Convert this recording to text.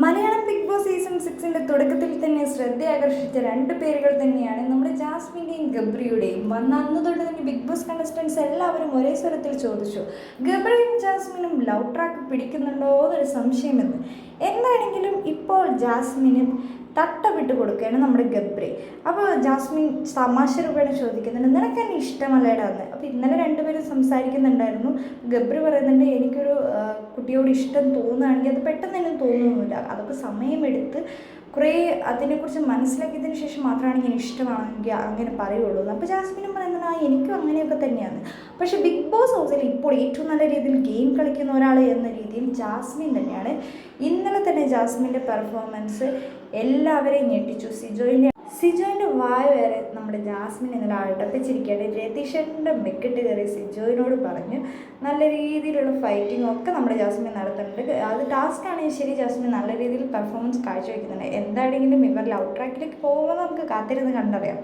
Malayalam big boss season സിക്സിന്റെ തുടക്കത്തിൽ തന്നെ ശ്രദ്ധയാകർഷിച്ച രണ്ട് പേരുകൾ തന്നെയാണ് നമ്മുടെ ജാസ്മിന്റെയും ഗബ്രിയുടെയും. വന്ന അന്ന് തൊട്ട് തന്നെ ബിഗ് ബോസ് കണ്ടസ്റ്റൻസ് എല്ലാവരും ഒരേ സ്വരത്തിൽ ചോദിച്ചു ഗബ്രിയും ജാസ്മിനും ലവ് ട്രാക്ക് പിടിക്കുന്നുണ്ടോ എന്നൊരു സംശയമെന്ന് എന്താണെങ്കിലും ഇപ്പോൾ ജാസ്മിനും തട്ട വിട്ട് കൊടുക്കുകയാണ് നമ്മുടെ ഗബ്രി. അപ്പോൾ ജാസ്മിൻ തമാശ രൂപേണ ചോദിക്കുന്നുണ്ട് നിനക്ക് എന്നെ. അപ്പോൾ ഇന്നലെ രണ്ടുപേരും സംസാരിക്കുന്നുണ്ടായിരുന്നു. ഗബ്രി പറയുന്നുണ്ട് എനിക്കൊരു കുട്ടിയോട് ഇഷ്ടം തോന്നുകയാണെങ്കിൽ അത് പെട്ടെന്ന് തന്നെ തോന്നുന്നില്ല അതൊക്കെ സമയമെടുത്ത് കുറേ അതിനെക്കുറിച്ച് മനസ്സിലാക്കിയതിന് ശേഷം മാത്രമാണ് ഇങ്ങനെ ഇഷ്ടമാണെങ്കിൽ അങ്ങനെ പറയുള്ളൂ. അപ്പോൾ ജാസ്മിനും പറയുന്നത് ആ എനിക്കും അങ്ങനെയൊക്കെ തന്നെയാണ്. പക്ഷേ ബിഗ് ബോസ് ഹൗസിൽ ഇപ്പോൾ ഏറ്റവും നല്ല രീതിയിൽ ഗെയിം കളിക്കുന്ന ഒരാൾ എന്ന രീതിയിൽ ജാസ്മിൻ തന്നെയാണ്. ഇന്നലെ തന്നെ ജാസ്മിന്റെ പെർഫോമൻസ് എല്ലാവരെയും ഞെട്ടിച്ചു. സിജോയിന്റെ സിജോയിന്റെ വായ വരെ നമ്മുടെ ജാസ്മിൻ ഇന്നലെ അടപ്പിച്ചിരിക്കുകയാണ് രതീഷന്റെ മെക്കിട്ട് കയറി സിജോയിനോട് പറഞ്ഞു നല്ല രീതിയിലുള്ള ഫൈറ്റിംഗ് ഒക്കെ നമ്മുടെ ജാസ്മിൻ നടത്തുന്നുണ്ട്. അത് ടാസ്ക് ആണെങ്കിൽ ശരി ജാസ്മിൻ നല്ല രീതിയിൽ പെർഫോമൻസ് കാഴ്ചവെക്കുന്നുണ്ട്. എന്താണെങ്കിലും ഇവർ ലവ് ട്രാക്കിലേക്ക് പോകുമ്പോൾ നമുക്ക് കാത്തിരുന്ന് കണ്ടറിയാം.